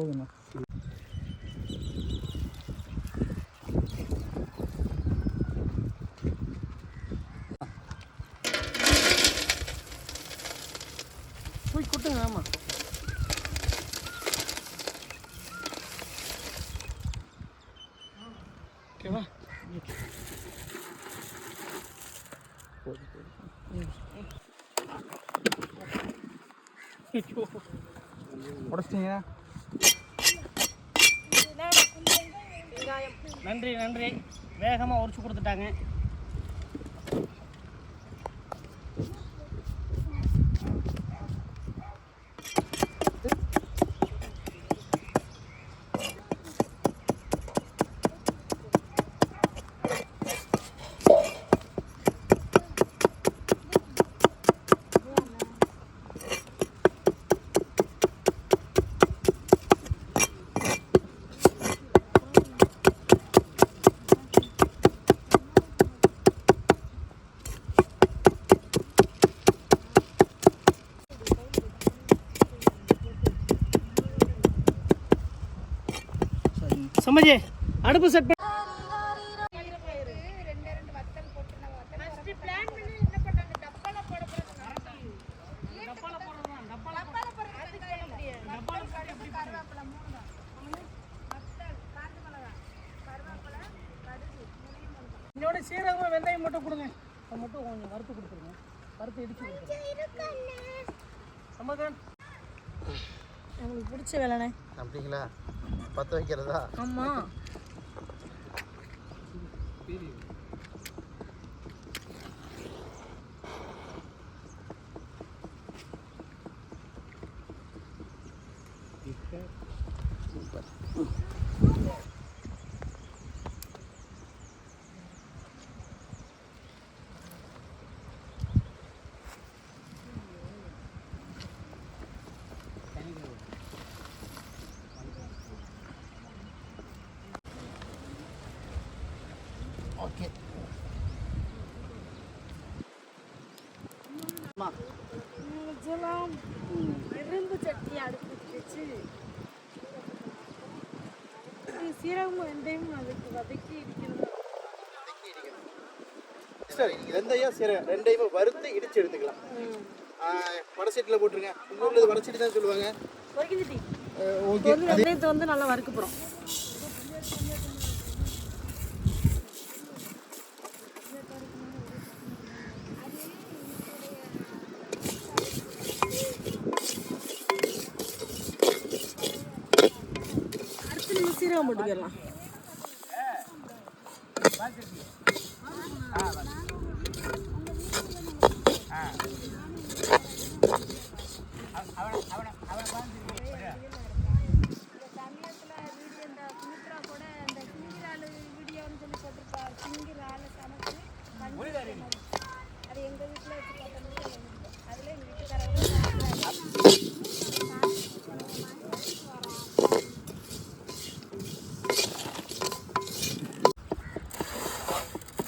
போதுண்ணா போய் கொட்டுங்க ஆமாம் ஓகேவா? போதும் போதும் உடச்சிட்டிங்க நன்றி நன்றி. வேகமாக உரிச்சு கொடுத்துட்டாங்க. சம்மஜி அடுப்பு செட் பண்ணி இதோட சீரகமும் வெந்தயம் மட்டும் கொடுங்க. அதை மட்டும் கொஞ்சம் வறுத்து கொடுத்துருங்க. வறுத்து இடிச்சு கொடுத்துருங்க. உங்களுக்கு பிடிச்ச வேலைண்ணே. அப்படிங்களா? பற்ற வைக்கிறதா? ஆமாம் நிஜலாம் இரும்பு சட்டி அடுப்பு வச்சு. சீரகமும் வெந்தயமும் அதுக்கு வதக்கி இடிக்கணும். சரி வெந்தயம் சீரகம் ரெண்டையுமே வறுத்து இடிச்சு எடுத்துக்கலாம். வடசீட்டில் போட்டுருங்க. உங்கள் ஊரில் வடசீட்டு தான் சொல்லுவாங்க. ஓகே வந்து வெந்தயத்தை வந்து நல்லா வறுக்க போகிறோம் அடுத்து நம்ம சீரகம் போட்டுக்கிடலாம்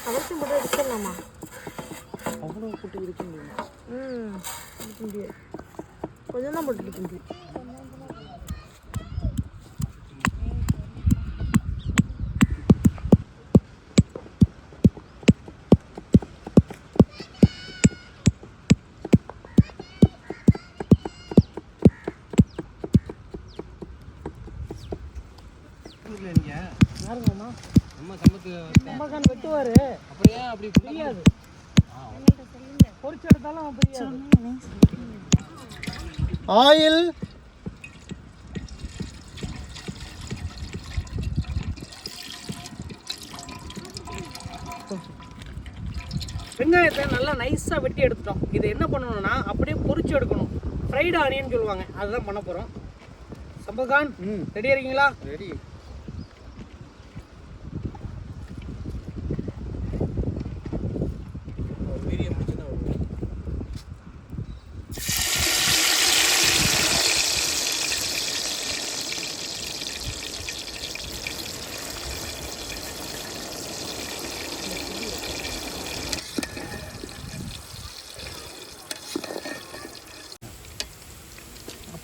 அவசியம் போட்டு எடுத்துடலாமா அவ்வளோ போட்டு இருக்க முடியும் முடியாது கொஞ்சம் தான் போட்டு எடுக்க முடியும் யாருங்கம்மா நம்ம சம்பத்து அம்மாக்கான் வெட்டுவார் அப்படியே அப்படி புரியாது ஆயில். வெங்காயத்தை நல்லா நைஸாக வெட்டி எடுத்துட்டோம். இதை என்ன பண்ணணும்னா அப்படியே பொரிச்சு எடுக்கணும். ஃப்ரைடு ஆனியன் சொல்லுவாங்க. அதுதான் பண்ண போகிறோம் சம்பகான் ரெடியாக இருக்கீங்களா? ரெடி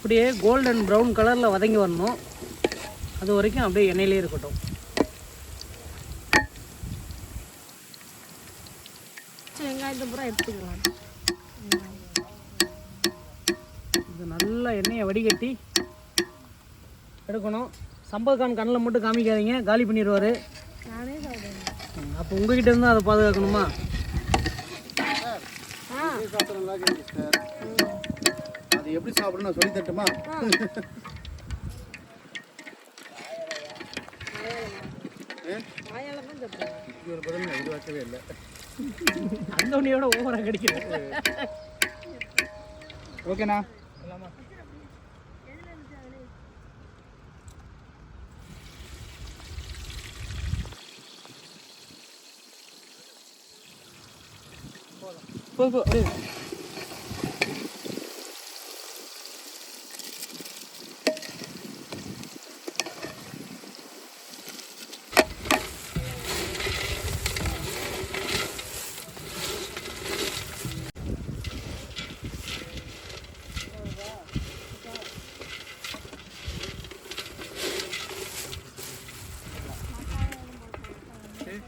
அப்படியே கோல்டன் ப்ரௌன் கலரில் வதங்கி வரணும். அது வரைக்கும் அப்படியே எண்ணெயிலே இருக்கட்டும். சரி, வெங்காயத்தை பூரா எடுத்துக்கலாம். இது நல்லா எண்ணெயை வடிகட்டி எடுக்கணும். சம்பத்கான் கண்ணில் மட்டும் காமிக்காதீங்க காலி பண்ணிடுவார். அப்போ உங்ககிட்ட இருந்து அதை பாதுகாக்கணுமா? ஆ. எப்படி சாப்பிடணும் சொல்லி தட்டுமா ஒரு நான் எதிர்பார்க்கவே இல்லை அந்த உண்ணியோட ஓவராக கிடைக்கிறது ஓகேண்ணா. போ போ அப்படியே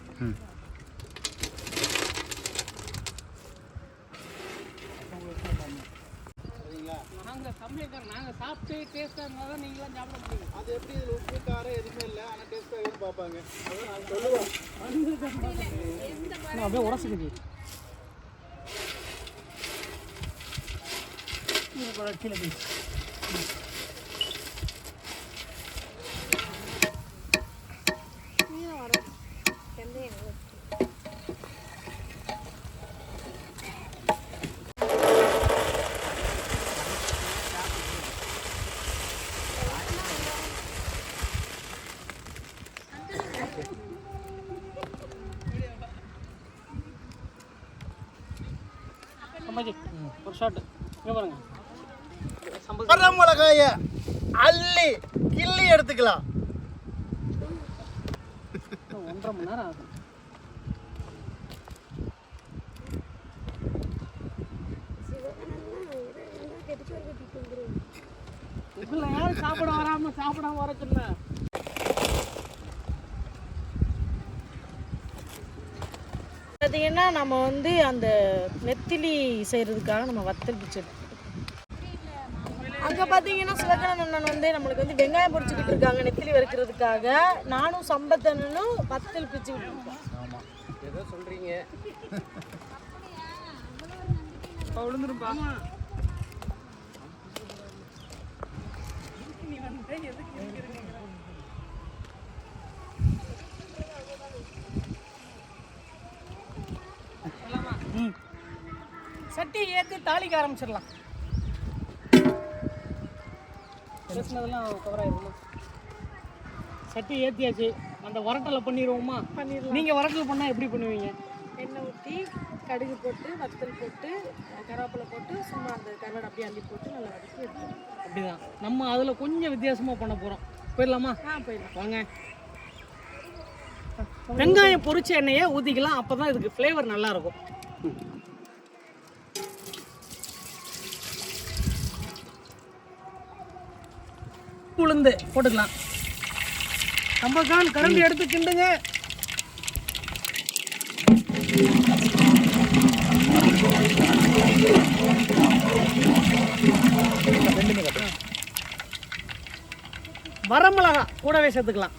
நாங்கள் சமையல்காரர் நாங்கள் சாப்பிட்டு டேஸ்ட்டாக இருந்தால் தான் நீங்களாம் சாப்பிட முடியும் அது எப்படி இதில் உப்பு காரம் எதுவுமே இல்லை ஆனால் டேஸ்ட்டாக இருக்குன்னு பார்ப்பாங்க அதான் அப்படியே உரசுக்குது கீழே போய் சம்பாஜி ஒரு ஷாட் இங்கே பாருங்க. சம்பத் வர மிளகாய அள்ளி கிள்ளி எடுத்துக்கலாம். ஒன்றரை மணி நேரம் ஆகும். உங்களை யாரும் சாப்பிட வராம சாப்பிடாம வர பார்த்தீங்கன்னா நம்ம வந்து அந்த நெத்திலி செய்கிறதுக்காக நம்ம வத்தல் பிச்சு அங்கே பார்த்தீங்கன்னா சிவகணன் வந்து நம்மளுக்கு வந்து வெங்காயம் பொரிச்சுக்கிட்டு இருக்காங்க நெத்திலி வறுக்கிறதுக்காக. நானும் சம்பத்தனும் வத்தல் பிச்சுக்கிட்டு இருக்கோம். ஏதோ சொல்கிறீங்க விழுந்துருப்பா சட்டி ஏற்றி தாளிக்க ஆரம்பிச்சிடலாம். பேசுனதெல்லாம் கவர் சட்டி ஏற்றியாச்சு அந்த வரட்டலை பண்ணிடுவோமா? பண்ணிடலாம். நீங்கள் வரட்டல் பண்ணால் எப்படி பண்ணுவீங்க? எண்ணெய் ஊற்றி கடுகு போட்டு வத்தல் போட்டு கருவேப்பிலை போட்டு சும்மா அந்த கருவாடை அப்படியே அள்ளி போட்டு நல்லா வதக்கி எடுத்துக்கலாம். அப்படிதான். நம்ம அதில் கொஞ்சம் வித்தியாசமாக பண்ண போகிறோம் போயிடலாமா? ஆ போயிடலாம். வாங்க. வெங்காயம் பொரிச்ச எண்ணெயை ஊற்றிக்கலாம் அப்போ தான் இதுக்கு ஃப்ளேவர் நல்லா உளுந்து போட்டுக்கலாம். கம்பக்கான் கரண்டி எடுத்து கிண்டுங்க. வரமிளகா கூடவே சேர்த்துக்கலாம்.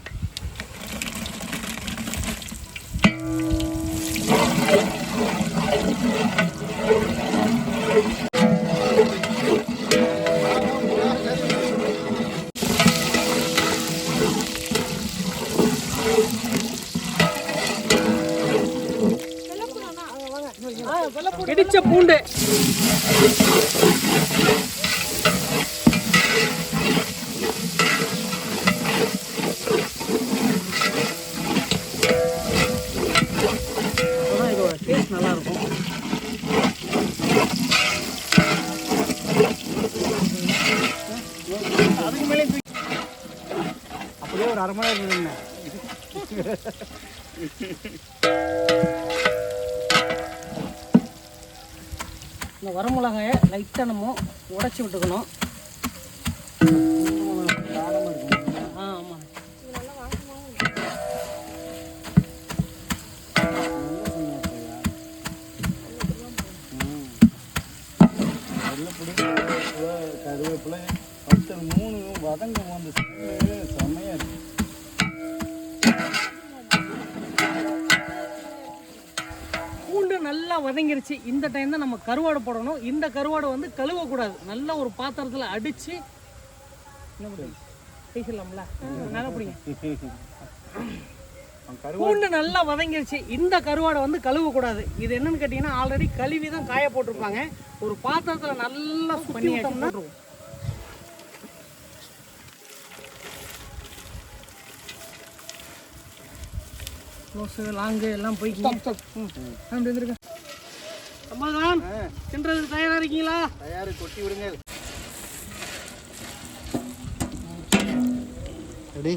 மேலே தூக்கி அப்படியே ஒரு அரை மணி நேரம் இருந்தேன் இந்த வரமிளகாயை லைட்டாக நம்ம உடச்சி விட்டுக்கணும். கருவேப்பிலை பத்து மூணு வதங்கும் அந்த வதங்கிருச்சு. இந்த டைம் தான் நம்ம கருவாடை போடணும். இந்த கருவாடை வந்து கழுவக்கூடாது. நல்ல ஒரு பாத்திரத்தில் அடித்து பேசலாம்ல நல்லா பிடிங்க. பூண்டு நல்லா வதங்கிருச்சு. இந்த கருவாடை வந்து கழுவக்கூடாது. இது என்னன்னு கேட்டிங்கன்னா ஆல்ரெடி கழுவி தான் காய போட்டிருப்பாங்க. ஒரு பாத்திரத்தில் நல்லா பண்ணி லாங்கு எல்லாம் ம். அப்படி சமாதான் தின்றதுக்கு தயாராக இருக்கீங்களா? தயார் கொட்டி விடுங்க ரெடி?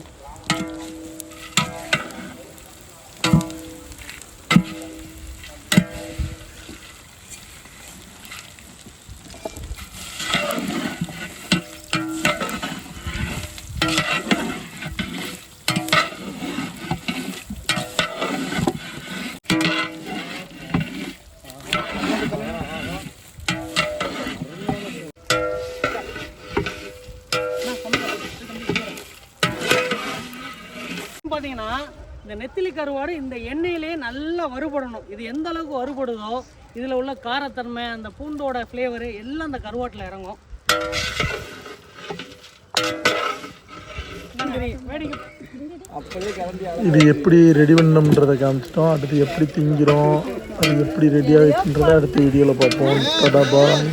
இந்த நெத்திலி கருவாடு இந்த எண்ணெயிலேயே நல்லா வறுபடணும். இது எந்த அளவுக்கு வறுபடுதோ இதில் உள்ள காரத்தன்மை அந்த பூண்டோட ஃப்ளேவரு எல்லாம் அந்த கருவாட்டில் இறங்கும். இது எப்படி ரெடி பண்ணணுன்றதை காமிச்சிட்டோம். அடுத்து எப்படி திங்கிறோம் அது எப்படி ரெடி ஆகிடுச்சுன்றதை அடுத்த வீடியோவில் பார்ப்போம். டடா பாய்.